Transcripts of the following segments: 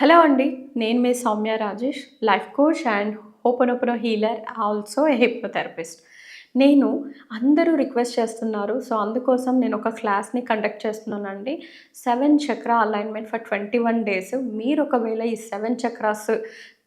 Hello అండి నేను మీ Soumya Rajesh life coach and hooponopono healer also hypnotherapist. నేను అందరూ రిక్వెస్ట్ చేస్తున్నారు సో అందుకోసం నేను ఒక క్లాస్ని కండక్ట్ చేస్తున్నానండి. Seven chakra alignment for twenty one days. మీరు ఒకవేళ ఈ సెవెన్ చక్రాస్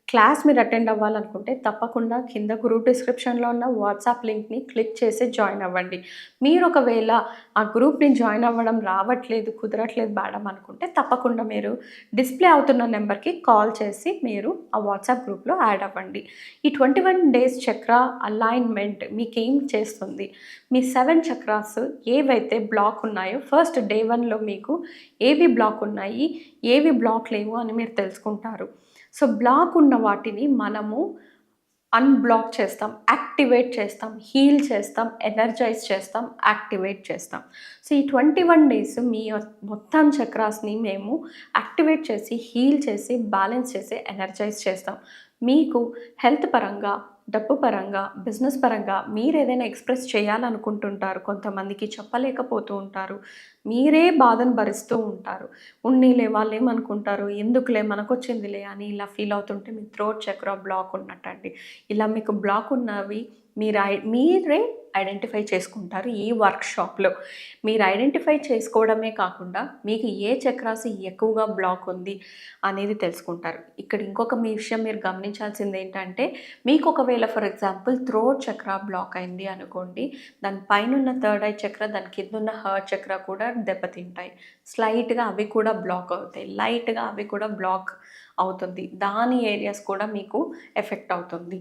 క్లాస్ మీరు అటెండ్ అవ్వాలనుకుంటే తప్పకుండా కింద గ్రూప్ డిస్క్రిప్షన్లో ఉన్న వాట్సాప్ లింక్ని క్లిక్ చేసి జాయిన్ అవ్వండి. మీరు ఒకవేళ ఆ గ్రూప్ని జాయిన్ అవ్వడం రావట్లేదు కుదరట్లేదు మేడం అనుకుంటే తప్పకుండా మీరు డిస్ప్లే అవుతున్న నెంబర్కి కాల్ చేసి మీరు ఆ వాట్సాప్ గ్రూప్లో యాడ్ అవ్వండి. ఈ twenty one days chakra alignment మీకేం చేస్తుంది? మీ సెవెన్ చక్రాస్ ఏవైతే బ్లాక్ ఉన్నాయో ఫస్ట్ డే వన్లో మీకు ఏవి బ్లాక్ ఉన్నాయి ఏవి బ్లాక్ లేవు అని మీరు తెలుసుకుంటారు. సో బ్లాక్ ఉన్న వాటిని మనము అన్బ్లాక్ చేస్తాం యాక్టివేట్ చేస్తాం హీల్ చేస్తాం ఎనర్జైజ్ చేస్తాం యాక్టివేట్ చేస్తాం. సో ఈ ట్వంటీ వన్ డేస్ మీ మొత్తం చక్రాస్ని మేము యాక్టివేట్ చేసి హీల్ చేసి బ్యాలెన్స్ చేసి ఎనర్జైజ్ చేస్తాం. మీకు హెల్త్ పరంగా డబ్బు పరంగా బిజినెస్ పరంగా మీరు ఏదైనా ఎక్స్ప్రెస్ చేయాలనుకుంటుంటారు. కొంతమందికి చెప్పలేకపోతూ ఉంటారు. మీరే బాధను భరిస్తూ ఉంటారు. ఉన్నీలే వాళ్ళు ఏమనుకుంటారు ఎందుకులే? మనకొచ్చిందిలే అని ఇలా ఫీల్ అవుతుంటే మీ థ్రోట్ చక్ర బ్లాక్ ఉన్నట్టండి. ఇలా మీకు బ్లాక్ ఉన్నవి మీరు ఐ- మీరే ఐడెంటిఫై చేసుకుంటారు ఈ వర్క్షాప్లో. మీరు ఐడెంటిఫై చేసుకోవడమే కాకుండా మీకు ఏ చక్రాసి ఎక్కువగా బ్లాక్ ఉంది అనేది తెలుసుకుంటారు. ఇక్కడ ఇంకొక మీ విషయం మీరు గమనించాల్సింది ఏంటంటే మీకు ఒకవేళ for example throat chakra block అయింది అనుకోండి దాని పైన ఉన్న థర్డ్ ఐ చక్ర దాని కింద ఉన్న హర్ట్ చక్ర కూడా దెబ్బతింటాయి. స్లైట్గా అవి కూడా బ్లాక్ అవుతాయి. లైట్గా అవి కూడా బ్లాక్ అవుతుంది. దాని ఏరియాస్ కూడా మీకు ఎఫెక్ట్ అవుతుంది.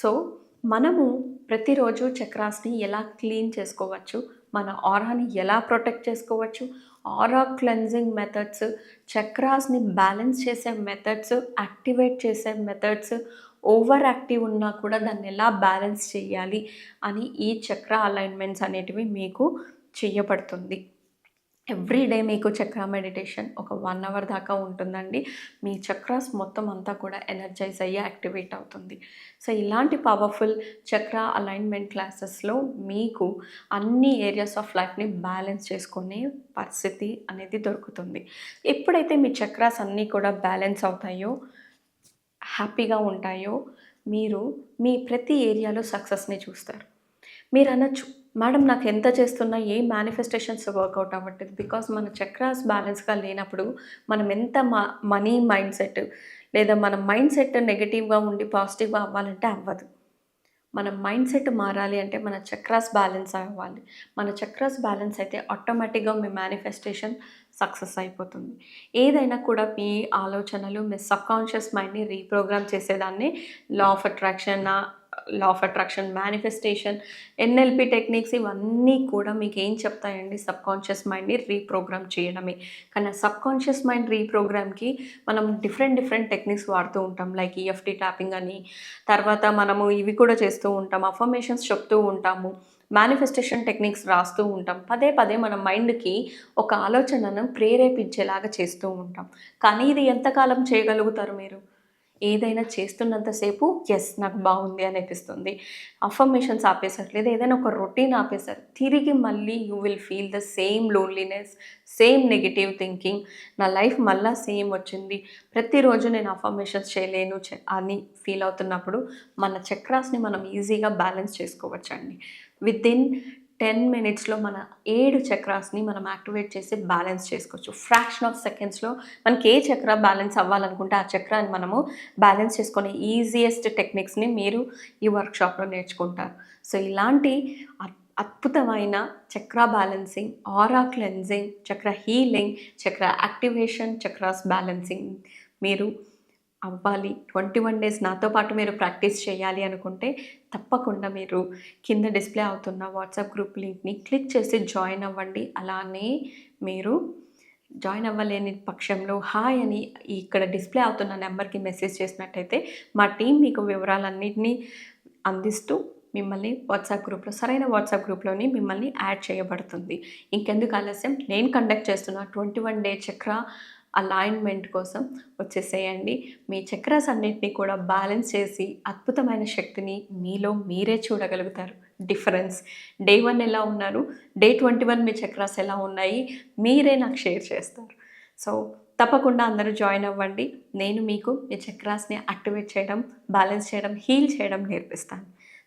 సో మనము ప్రతిరోజు చక్రాస్ని ఎలా క్లీన్ చేసుకోవచ్చు? మన ఆరాని ఎలా ప్రొటెక్ట్ చేసుకోవచ్చు? ఆరా క్లెన్జింగ్ మెథడ్స్ చక్రాస్ని బ్యాలెన్స్ చేసే మెథడ్స్ యాక్టివేట్ చేసే మెథడ్స్ ఓవర్ యాక్టివ్ ఉన్నా కూడా దాన్ని ఎలా బ్యాలెన్స్ చేయాలి అని ఈ చక్ర అలైన్మెంట్స్ అనేటివి మీకు చేయబడుతుంది. ఎవ్రీ డే మీకు చక్ర మెడిటేషన్ ఒక వన్ అవర్ దాకా ఉంటుందండి. మీ చక్రాస్ మొత్తం అంతా కూడా ఎనర్జైజ్ అయ్యి యాక్టివేట్ అవుతుంది. సో ఇలాంటి పవర్ఫుల్ చక్ర అలైన్మెంట్ క్లాసెస్లో మీకు అన్ని ఏరియాస్ ఆఫ్ లైఫ్ని బ్యాలెన్స్ చేసుకునే పరిస్థితి అనేది దొరుకుతుంది. ఎప్పుడైతే మీ చక్రాస్ అన్నీ కూడా బ్యాలెన్స్ అవుతాయో హ్యాపీగా ఉంటాయో మీరు మీ ప్రతి ఏరియాలో సక్సెస్ని చూస్తారు. మీరు అనొచ్చు మేడం నాకు ఎంత చేస్తున్నా ఏ మేనిఫెస్టేషన్స్ వర్కౌట్ అవ్వట్లేదు. బికాస్ మన చక్రాస్ బ్యాలెన్స్గా లేనప్పుడు మనం ఎంత మనీ మైండ్ సెట్ లేదా మన మైండ్ సెట్ నెగిటివ్గా ఉండి పాజిటివ్గా అవ్వాలంటే అవ్వదు. మన మైండ్ సెట్ మారాలి అంటే మన చక్రాస్ బ్యాలెన్స్ అవ్వాలి. మన చక్రాస్ బ్యాలెన్స్ అయితే ఆటోమేటిక్గా మీ మేనిఫెస్టేషన్ సక్సెస్ అయిపోతుంది. ఏదైనా కూడా మీ ఆలోచనలు మీ సబ్కాన్షియస్ మైండ్ని రీప్రోగ్రామ్ చేసేదాన్ని. Law of attraction law of attraction manifestation NLP techniques ఇవన్నీ కూడా మీకు ఏం చెప్తాయండి సబ్కాన్షియస్ మైండ్ని రీప్రోగ్రామ్ చేయడమే. కానీ సబ్కాన్షియస్ మైండ్ రీప్రోగ్రామ్కి మనం డిఫరెంట్ డిఫరెంట్ టెక్నిక్స్ వాడుతూ ఉంటాం. లైక్ ఈఎఫ్టీ ట్యాపింగ్ అని తర్వాత మనము ఇవి కూడా చేస్తూ ఉంటాం. అఫర్మేషన్స్ చెప్తూ ఉంటాము. మేనిఫెస్టేషన్ టెక్నిక్స్ రాస్తూ ఉంటాం. పదే పదే మన మైండ్కి ఒక ఆలోచనను ప్రేరేపించేలాగా చేస్తూ ఉంటాం. కానీ ఇది ఎంతకాలం చేయగలుగుతారు మీరు? ఏదైనా చేస్తున్నంతసేపు ఎస్ నాకు బాగుంది అని అనిపిస్తుంది. అఫర్మేషన్స్ ఆపేశారు లేదా ఏదైనా ఒక రొటీన్ ఆపేశారు తిరిగి మళ్ళీ you will feel the same loneliness same negative thinking నా లైఫ్ మళ్ళా సేమ్ వచ్చింది. ప్రతిరోజు నేను అఫర్మేషన్స్ చేయలేను అని ఫీల్ అవుతున్నప్పుడు మన చక్రాస్ని మనం ఈజీగా బ్యాలెన్స్ చేసుకోవచ్చండి. విత్ ఇన్ టెన్ మినిట్స్లో మన ఏడు చక్రాస్ని మనం యాక్టివేట్ చేసి బ్యాలెన్స్ చేసుకోవచ్చు. ఫ్రాక్షన్ ఆఫ్ సెకండ్స్లో మనకి ఏ చక్ర బ్యాలెన్స్ అవ్వాలనుకుంటే ఆ చక్రాన్ని మనము బ్యాలెన్స్ చేసుకునే ఈజియెస్ట్ టెక్నిక్స్ని మీరు ఈ వర్క్షాప్లో నేర్చుకుంటారు. సో ఇలాంటి అద్భుతమైన chakra balancing aura cleansing chakra healing chakra activation chakras balancing మీరు అవ్వాలి. ట్వంటీ వన్ డేస్ నాతో పాటు మీరు ప్రాక్టీస్ చేయాలి అనుకుంటే తప్పకుండా మీరు కింద డిస్ప్లే అవుతున్న వాట్సాప్ గ్రూప్ లింక్ని క్లిక్ చేసి జాయిన్ అవ్వండి. అలానే మీరు జాయిన్ అవ్వలేని పక్షంలో హాయ్ అని ఇక్కడ డిస్ప్లే అవుతున్న నెంబర్కి మెసేజ్ చేసినట్టయితే మా టీం మీకు వివరాలన్నింటినీ అందిస్తూ మిమ్మల్ని వాట్సాప్ గ్రూప్లో సరైన వాట్సాప్ గ్రూప్లోని మిమ్మల్ని యాడ్ చేయబడుతుంది. ఇంకెందుకు ఆలస్యం? నేను కండక్ట్ చేస్తున్న twenty one day chakra alignment కోసం వచ్చేసేయండి. మీ చక్రాస్ అన్నింటినీ కూడా బ్యాలెన్స్ చేసి అద్భుతమైన శక్తిని మీలో మీరే చూడగలుగుతారు. డిఫరెన్స్ డే వన్ ఎలా ఉన్నారు? డే ట్వంటీ వన్ మీ చక్రాస్ ఎలా ఉన్నాయి? మీరే నాకు షేర్ చేస్తారు. సో తప్పకుండా అందరూ జాయిన్ అవ్వండి. నేను మీకు మీ చక్రాస్ని యాక్టివేట్ చేయడం బ్యాలెన్స్ చేయడం హీల్ చేయడం నేర్పిస్తాను.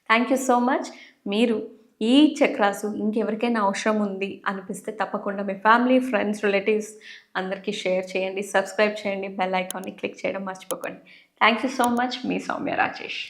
థ్యాంక్ యూ సో మచ్ మీరు ఈ చక్రాసు ఇంకెవరికైనా అవసరం ఉంది అనిపిస్తే తప్పకుండా మీ ఫ్యామిలీ ఫ్రెండ్స్ రిలేటివ్స్ అందరికీ షేర్ చేయండి సబ్స్క్రైబ్ చేయండి బెల్ ఐకాన్ని క్లిక్ చేయడం మర్చిపోకండి. Thank you so much. Me Soumya Rajesh.